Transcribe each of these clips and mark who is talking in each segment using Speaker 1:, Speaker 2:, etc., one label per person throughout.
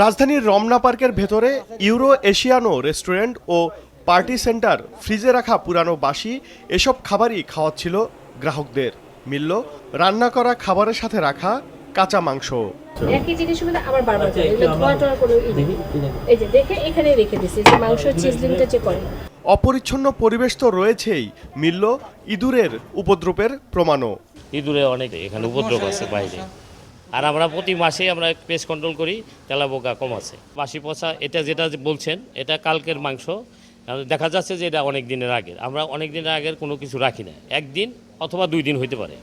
Speaker 1: রাজধানীর রমনা পার্কের ভেতরে ইউরো এশিয়ানো রেস্টুরেন্ট ও পার্টি সেন্টার ফ্রিজে রাখা পুরানো বাসি এসব খাবারই খাওয়াচ্ছিল গ্রাহকদের। মিলল রান্না করা খাবারের সাথে রাখা কাঁচা মাংস।
Speaker 2: একই জিনিস মানে আবার বারবার করে। এগুলো ধোয়া টোয়া করে ই নেই। এই যে দেখে এখানে রেখে দিছি যে মাংস চিজলিংটা যে করে।
Speaker 1: অপরিচ্ছন্ন পরিবেশ তো রয়েছেই মিলল ইঁদুরের উপদ্রবের প্রমাণও।
Speaker 3: ইঁদুরে অনেক এখানে উপদ্রব আছে বাইরে। আর আমরা প্রতি মাসেই আমরা পেস্ট কন্ট্রোল করি তেলা পোকা কম আছে। বাসি পচা এটা যেটা যে বলছেন এটা কালকের মাংস। দেখা যাচ্ছে যে এটা অনেক দিনের আগের। আমরা অনেক দিনের আগের কোনো কিছু রাখি না। একদিন অথবা দুই দিন হইতে পারে।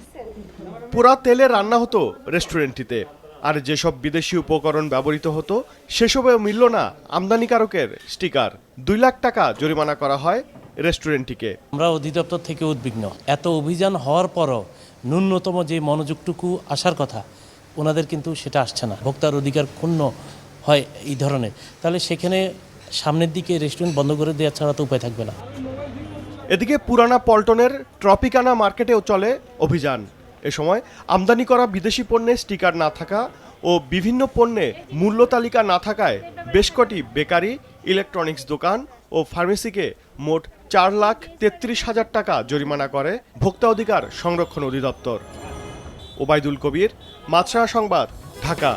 Speaker 1: পুরা তেলে রান্না হতো রেস্টুরেন্টটিতে। আর যেসব বিদেশি উপকরণ ব্যবহৃত হতো সেসবেও মিলল না আমদানিকারকের স্টিকার। দুই লাখ টাকা জরিমানা করা হয় রেস্টুরেন্টটিকে।
Speaker 4: আমরা অধিদপ্তর থেকে উদ্বিগ্ন। এত অভিযান হওয়ার পরও ন্যূনতম যে মনোযোগটুকু আসার কথা ওনাদের কিন্তু সেটা আসছে না। ভোক্তার অধিকার ক্ষুণ্ণ হয় এই ধরনের। তাহলে সেখানে সামনের দিকে রেস্টুরেন্ট বন্ধ করে দেওয়া ছাড়া তো উপায় থাকবে না।
Speaker 1: এদিকে পুরানা পল্টনের ট্রপিকানা মার্কেটেও চলে অভিযান। এ সময় আমদানি করা বিদেশি পণ্যে স্টিকার না থাকা ও বিভিন্ন পণ্যে মূল্য তালিকা না থাকায় বেশ কটি বেকারি, ইলেকট্রনিক্স দোকান ও ফার্মেসিকে মোট চার লাখ তেত্রিশ হাজার টাকা জরিমানা করে ভোক্তা অধিকার সংরক্ষণ অধিদপ্তর। ওবায়দুল কবির মাছরা সংবাদ ঢাকা।